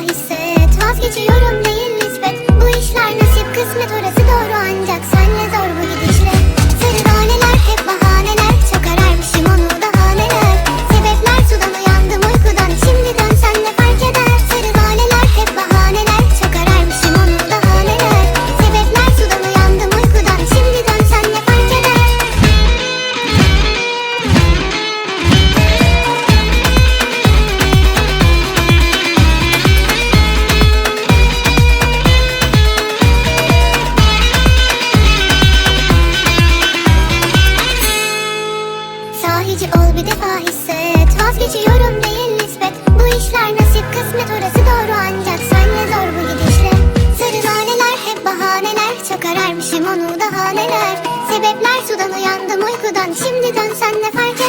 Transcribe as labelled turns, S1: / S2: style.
S1: hisset Vazgeçiyorum değil nispet Bu işler nasip kısmet orası. Sahici ol bir defa hisset. Vazgeçiyorum değil nispet. Bu işler nasip kısmet orası doğru. Ancak Senle zor bu gidişle. Sarılaneler hep bahaneler. Çok ararmışım onu daha neler. Sebepler sudan uyandım uykudan. Şimdi dönsen ne fark et